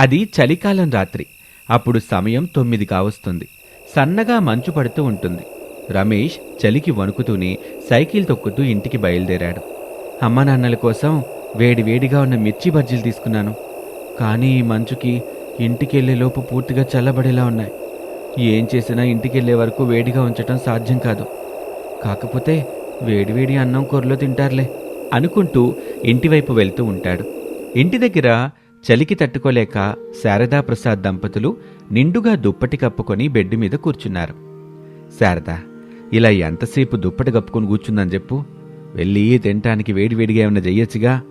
అది చలికాలం రాత్రి. అప్పుడు సమయం తొమ్మిది కావస్తుంది. సన్నగా మంచు పడుతూ ఉంటుంది. రమేష్ చలికి వణుకుతూనే సైకిల్ తొక్కుతూ ఇంటికి బయలుదేరాడు. అమ్మానాన్నల కోసం వేడివేడిగా ఉన్న మిర్చి బజ్జీలు తీసుకున్నాను. కానీ ఈ మంచుకి ఇంటికెళ్ళేలోపు పూర్తిగా చల్లబడేలా ఉన్నాయి. ఏం చేసినా ఇంటికెళ్ళే వరకు వేడిగా ఉంచటం సాధ్యం కాదు. కాకపోతే వేడివేడి అన్నం కూరలో తింటారులే అనుకుంటూ ఇంటివైపు వెళ్తూ ఉంటాడు. ఇంటి దగ్గర చలికి తట్టుకోలేక శారదా ప్రసాద్ దంపతులు నిండుగా దుప్పటి కప్పుకొని బెడ్ మీద కూర్చున్నారు. శారదా ఇలా ఎంతసేపు దుప్పటి కప్పుకొని కూర్చుందని చెప్పు. వెళ్ళి తినటానికి వేడివేడిగా ఏమైనా చెయ్యొచ్చుగా?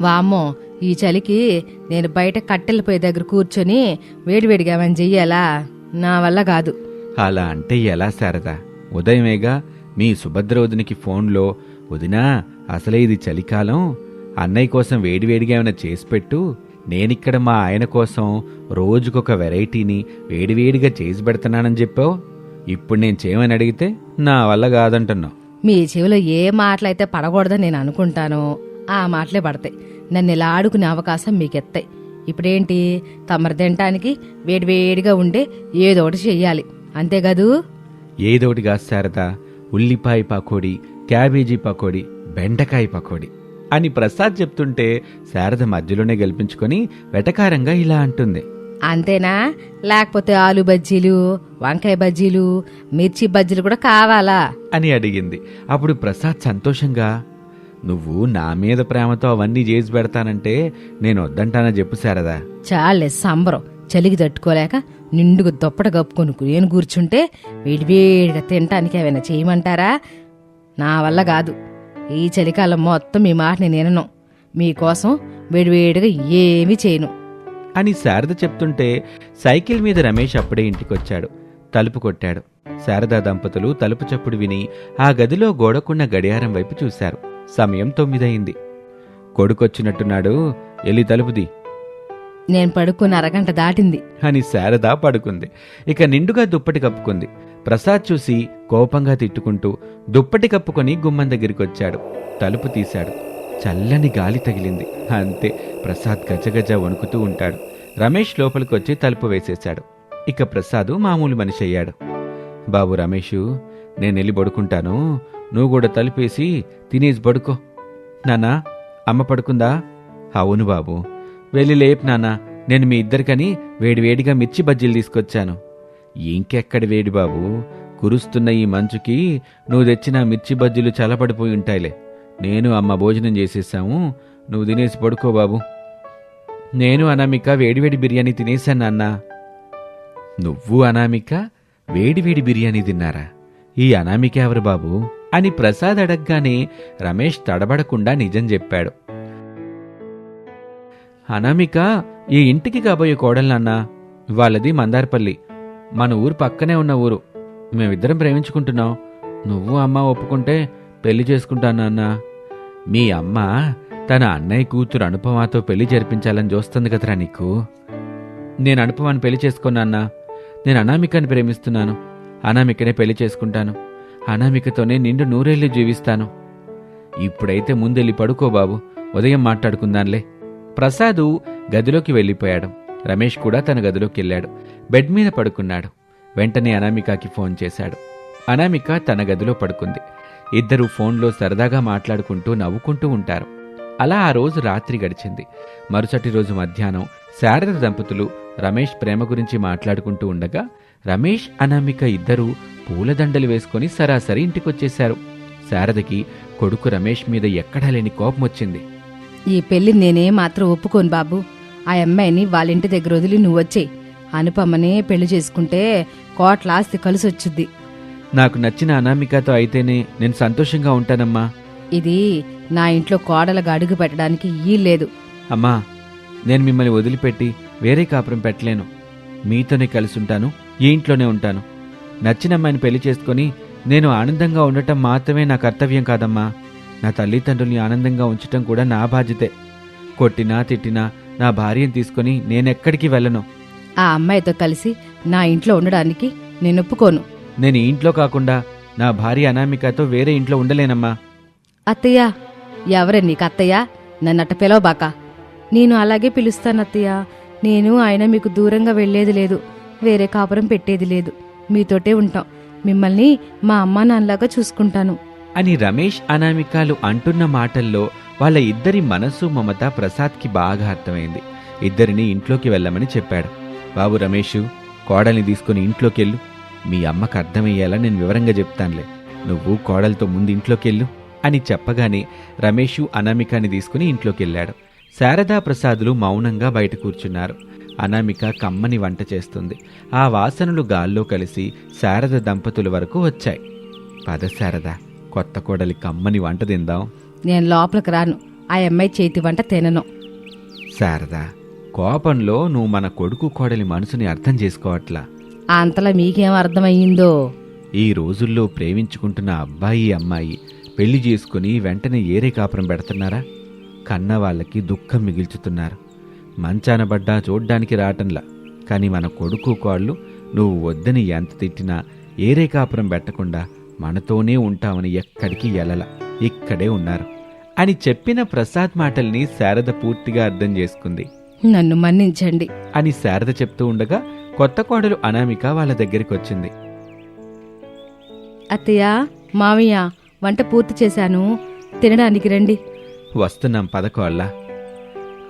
వామ్మో ఈ చలికి నేను బయట కట్టెల పొయ్యి దగ్గర కూర్చొని వేడివేడిగా ఏమైనా చెయ్యాలా? నా వల్ల కాదు. అలా అంటే ఎలా శారదా? ఉదయమేగా మీ సుభద్రవదినికి ఫోన్లో వదినా అసలే ఇది చలికాలం అన్నయ్య కోసం వేడివేడిగా ఏమైనా చేసి పెట్టు. నేనిక్కడ మా ఆయన కోసం రోజుకొక వెరైటీని వేడివేడిగా చేసి పెడుతున్నానని చెప్పావు. ఇప్పుడు నేను చేయమని అడిగితే నా వల్ల కాదంటున్నావు. మీ చెవిలో ఏ మాటలైతే పడకూడదని నేను అనుకుంటానో ఆ మాటలే పడతాయి. నన్ను ఇలా ఆడుకునే అవకాశం మీకు ఎత్తాయి ఇప్పుడేంటి? తమరు తినటానికి వేడివేడిగా ఉండే ఏదో ఒకటి చెయ్యాలి. అంతే కదూ? ఏదోటి కాదు శారదా. ఉల్లిపాయ పకోడీ క్యాబేజీ పకోడీ బెండకాయ పకోడీ. అని ప్రసాద్ చెప్తుంటే శారద మధ్యలోనే గెలిపించుకొని వెటకారంగా ఇలా అంటుంది. అంతేనా? లేకపోతే ఆలు బజ్జీలు వంకాయ బజ్జీలు మిర్చి బజ్జీలు కూడా కావాలా? అని అడిగింది. అప్పుడు ప్రసాద్ సంతోషంగా నువ్వు నా మీద ప్రేమతో అవన్నీ చేసి పెడతానంటే నేను వద్దంటానా చెప్పు శారదా. చాలే సంబరం. చలికి తట్టుకోలేక నిండుగా దుప్పట కప్పుకొని నేను కూర్చుంటే వేడివేడిగా తినటానికి ఏమైనా చేయమంటారా? నా వల్ల కాదు. ఈ చలికాలం మొత్తం మీ మాట నేను వినను మీకోసం వేడివేడిగా ఏమీ చేయను. అని శారద చెప్తుంటే సైకిల్ మీద రమేష్ అప్పుడే ఇంటికొచ్చాడు. తలుపు కొట్టాడు. శారదా దంపతులు తలుపు చప్పుడు విని ఆ గదిలో గోడకున్న గడియారం వైపు చూశారు. సమయం తొమ్మిదయింది. కొడుకొచ్చినట్టున్నాడు. ఎల్లి తలుపుది. నేను పడుకున్న అరగంట దాటింది. అని శారద పడుకుంది. ఇక నిండుగా దుప్పటి కప్పుకుంది. ప్రసాద్ చూసి కోపంగా తిట్టుకుంటూ దుప్పటి కప్పుకొని గుమ్మం దగ్గరికొచ్చాడు. తలుపు తీశాడు. చల్లని గాలి తగిలింది. అంతే ప్రసాద్ గజగజ వణుకుతూ ఉంటాడు. రమేష్ లోపలికొచ్చి తలుపు వేసేశాడు. ఇక ప్రసాద్ మామూలు మనిషి అయ్యాడు. బాబు రమేషు నేను వెళ్ళి పడుకుంటాను. నువ్వు కూడా తలుపేసి తినేసి పడుకో. నాన్నా అమ్మ పడుకుందా? అవును బాబు. వెళ్ళి లేపు నానా నేను మీ ఇద్దరికని వేడివేడిగా మిర్చి బజ్జీలు తీసుకొచ్చాను. ఇంకెక్కడి వేడి బాబు? కురుస్తున్న ఈ మంచుకి నువ్వు తెచ్చిన మిర్చి బజ్జీలు చల్లబడిపోయి ఉంటాయిలే. నేను అమ్మ భోజనం చేసేసాము. నువ్వు తినేసి పడుకో బాబు. నేను అనామిక వేడివేడి బిర్యానీ తినేశాను నాన్న. నువ్వు అనామిక వేడివేడి బిర్యానీ తిన్నారా? ఈ అనామిక ఎవరు బాబు? అని ప్రసాద్ అడగగానే రమేష్ తడబడకుండా నిజం చెప్పాడు. అనామిక ఈ ఇంటికి కాబోయే కోడలన్నా వాళ్ళది మందారపల్లి. మన ఊరు పక్కనే ఉన్న ఊరు. మేమిద్దరం ప్రేమించుకుంటున్నాం. నువ్వు అమ్మ ఒప్పుకుంటే పెళ్ళి చేసుకుంటానన్నా మీ అమ్మ తన అన్నయ్య కూతురు అనుపమాతో పెళ్ళి జరిపించాలని చూస్తుంది కదరా నీకు? నేను అనుపమాని పెళ్ళి చేసుకున్నాన్నా నేను అనామికని ప్రేమిస్తున్నాను. అనామికనే పెళ్ళి చేసుకుంటాను. అనామికతోనే నిండు నూరేళ్ళు జీవిస్తాను. ఇప్పుడైతే ముందెళ్ళి పడుకో బాబు. ఉదయం మాట్లాడుకుందాంలే. ప్రసాదు గదిలోకి వెళ్ళిపోయాడు. రమేష్ కూడా తన గదిలోకి వెళ్ళాడు. బెడ్ మీద పడుకున్నాడు. వెంటనే అనామికకి ఫోన్ చేశాడు. అనామిక తన గదిలో పడుకుంది. ఇద్దరు ఫోన్లో సరదాగా మాట్లాడుకుంటూ నవ్వుకుంటూ ఉంటారు. అలా ఆ రోజు రాత్రి గడిచింది. మరుసటి రోజు మధ్యాహ్నం శారద దంపతులు రమేష్ ప్రేమ గురించి మాట్లాడుకుంటూ ఉండగా రమేష్ అనామిక ఇద్దరూ పూలదండలు వేసుకుని సరాసరి ఇంటికొచ్చేశారు. శారదకి కొడుకు రమేష్ మీద ఎక్కడా లేని కోపం వచ్చింది ఈ పెళ్ళి నేనే మాత్రం ఒప్పుకోను బాబు. ఆ అమ్మాయిని వాళ్ళ ఇంటి దగ్గర వదిలి నువ్వు వచ్చేయి అనుపమ్మనే పెళ్ళి చేసుకుంటే కోట్ల ఆస్తి కలిసి వచ్చుద్ది నాకు నచ్చిన అనామికతో అయితేనే నేను సంతోషంగా ఉంటానమ్మా. ఇది నా ఇంట్లో కోడలుగా అడుగు పెట్టడానికి ఈ లేదు అమ్మా నేను మిమ్మల్ని వదిలిపెట్టి వేరే కాపురం పెట్టలేను. మీతోనే కలిసి ఉంటాను ఈ ఇంట్లోనే ఉంటాను. నచ్చిన అమ్మాయిని పెళ్ళి చేసుకొని నేను ఆనందంగా ఉండటం మాత్రమే నా కర్తవ్యం కాదమ్మా. నా తల్లిదండ్రుల్ని ఆనందంగా ఉంచటం కూడా నా బాధ్యతే. కొట్టినా తిట్టినా నా భార్యను తీసుకొని నేనెక్కడికి వెళ్ళను? ఆ అమ్మాయితో కలిసి నా ఇంట్లో ఉండడానికి నేను ఒప్పుకోను. నేను ఈ ఇంట్లో కాకుండా నా భార్య అనామికతో వేరే ఇంట్లో ఉండలేనమ్మా. అత్తయ్య ఎవరే నీకు అత్తయ్య? నన్నట్ట పిలవబాక. నేను అలాగే పిలుస్తాను అత్తయ్య. నేను ఆయన మీకు దూరంగా వెళ్ళేది లేదు. వేరే కాపురం పెట్టేది లేదు. మీతోటే ఉంటాం. మిమ్మల్ని మా అమ్మా నాన్నలాగా చూసుకుంటాను. అని రమేష్ అనామికాలు అంటున్న మాటల్లో వాళ్ళ ఇద్దరి మనసు మమత ప్రసాద్కి బాగా అర్థమైంది. ఇద్దరిని ఇంట్లోకి వెళ్ళమని చెప్పాడు. బాబు రమేషు కోడల్ని తీసుకుని ఇంట్లోకి వెళ్ళు మీ అమ్మకు అర్థమయ్యేలా నేను వివరంగా చెప్తానులే. నువ్వు కోడలతో ముందు ఇంట్లోకి వెళ్ళు అని చెప్పగానే రమేషు అనామికాని తీసుకుని ఇంట్లోకి వెళ్ళాడు శారదా ప్రసాదులు మౌనంగా బయట కూర్చున్నారు. అనామిక కమ్మని వంట చేస్తుంది. ఆ వాసనలు గాల్లో కలిసి శారద దంపతుల వరకు వచ్చాయి. పద శారదా కొత్త కోడలి కమ్మని వంట తిందాం. నేను లోపలికి రాను. ఆ అమ్మాయి చేతి వంట తినను. శారద కోపంలో నువ్వు మన కొడుకు కోడలి మనసుని అర్థం చేసుకోవట్లా. అంతలా మీకేం అర్థమయ్యిందో? ఈ రోజుల్లో ప్రేమించుకుంటున్న అబ్బాయి అమ్మాయి పెళ్ళి చేసుకుని వెంటనే ఏరే కాపురం పెడుతున్నారా? కన్న వాళ్ళకి దుఃఖం మిగిల్చుతున్నారు. మంచాన పడ్డా చూడ్డానికి రావటంలా కానీ మన కొడుకు కోళ్ళు నువ్వు వద్దని ఎంత తిట్టినా ఏరే కాపురం పెట్టకుండా మనతోనే ఉంటామని ఎక్కడికి ఎలల. ఇక్కడే ఉన్నారు. అని చెప్పిన ప్రసాద్ మాటల్ని శారద పూర్తిగా అర్థం చేసుకుంది. నన్ను మన్నించండి. అని శారద చెప్తూ ఉండగా కొత్త కోడలు అనామిక వాళ్ళ దగ్గరికి వచ్చింది అత్తయ్య మావయ్య వంట పూర్తి చేశాను. తినడానికి రండి. వస్తున్నాం పదకోళ్ళ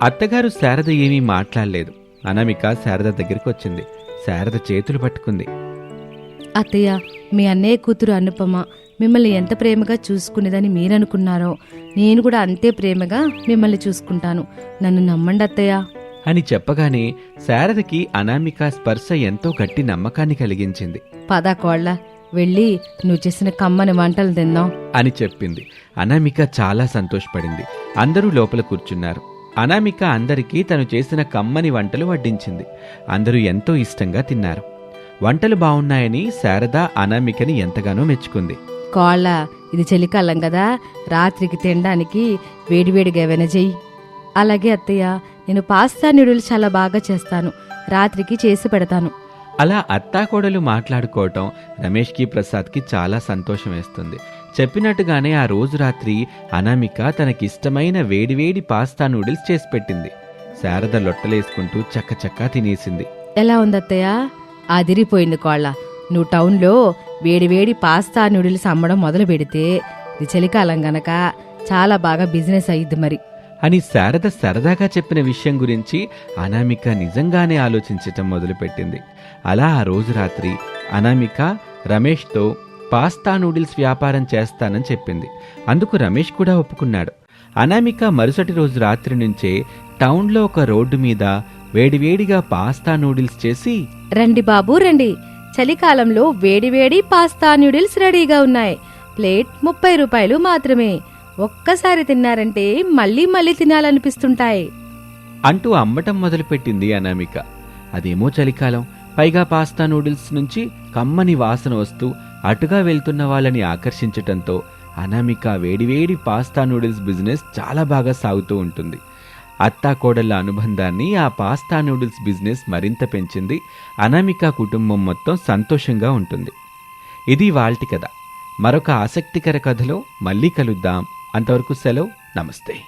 అత్తగారు శారద ఏమీ మాట్లాడలేదు. అనామిక శారద దగ్గరికి వచ్చింది శారద చేతులు పట్టుకుంది. అత్తయ్య మీ అన్నయ్య కూతురు అనుపమ మిమ్మల్ని ఎంత ప్రేమగా చూసుకునేదని మీరనుకున్నారో నేను కూడా అంతే ప్రేమగా మిమ్మల్ని చూసుకుంటాను. నన్ను నమ్మండి అత్తయ్య. అని చెప్పగానే శారదకి అనామిక స్పర్శ ఎంతో గట్టి నమ్మకాన్ని కలిగించింది. పదా కోళ్ళ వెళ్ళి నువ్వు చేసిన కమ్మని వంటలు తిందాం. అని చెప్పింది. అనామిక చాలా సంతోషపడింది. అందరూ లోపల కూర్చున్నారు. అనామిక అందరికీ తను చేసిన కమ్మని వంటలు వడ్డించింది. అందరూ ఎంతో ఇష్టంగా తిన్నారు. వంటలు బావున్నాయని శారద అనామికని ఎంతగానో మెచ్చుకుంది. కోళ్ళ ఇది చలికాలం కదా రాత్రికి తినడానికి వేడివేడిగా ఏమైనా చెయ్యి అలాగే అత్తయ్య నేను పాస్తా నూడిల్స్ చాలా బాగా చేస్తాను రాత్రికి చేసి పెడతాను. అలా అత్తాకోడలు మాట్లాడుకోవటం రమేష్కి ప్రసాద్కి చాలా సంతోషం వేస్తుంది. చెప్పినట్టుగానే ఆ రోజు రాత్రి అనామిక తనకిష్టమైన వేడివేడి పాస్తా నూడిల్స్ చేసి పెట్టింది. శారద లొట్టలేసుకుంటూ చక్కచక్కా తినేసింది. ఎలా ఉంది అత్తయ్య అదిరిపోయింది కోళ్ళ. నువ్వు టౌన్లో వేడివేడి పాస్తా నూడిల్స్ అమ్మడం మొదలు పెడితే ఇది చలికాలం గనక చాలా బాగా బిజినెస్ అయ్యిద్ది మరి. అని శారద సరదాగా చెప్పిన విషయం గురించి అనామిక నిజంగానే ఆలోచించటం మొదలుపెట్టింది. అలా ఆ రోజు రాత్రి అనామిక రమేష్తో పాస్తా నూడిల్స్ వ్యాపారం చేస్తానని చెప్పింది. అందుకు రమేష్ కూడా ఒప్పుకున్నాడు. అనామిక మరుసటి రోజు రాత్రి నుంచే టౌన్లో ఒక రోడ్డు మీద వేడివేడిగా పాస్తా నూడిల్స్ చేసి రండి బాబు రండి. చలికాలంలో వేడివేడి పాస్తా నూడిల్స్ రెడీగా ఉన్నాయి. ప్లేట్ ముప్పై రూపాయలు మాత్రమే. ఒక్కసారి తిన్నారంటే మళ్ళీ మళ్ళీ తినాలనిపిస్తుంటాయి. అంటూ అమ్మటం మొదలుపెట్టింది అనామిక. అదేమో చలికాలం. పైగా పాస్తా నూడిల్స్ నుంచి కమ్మని వాసన వస్తూ అటుగా వెళ్తున్న వాళ్ళని ఆకర్షించటంతో అనామిక వేడివేడి పాస్తా నూడిల్స్ బిజినెస్ చాలా బాగా సాగుతూ ఉంటుంది. అత్తాకోడళ్ళ అనుబంధాన్ని ఆ పాస్తా నూడిల్స్ బిజినెస్ మరింత పెంచింది. అనామిక కుటుంబం మొత్తం సంతోషంగా ఉంటుంది. ఇది వాల్టి కథ. మరొక ఆసక్తికర కథలో మళ్ళీ కలుద్దాం. అంతవరకు సెలవు. నమస్తే.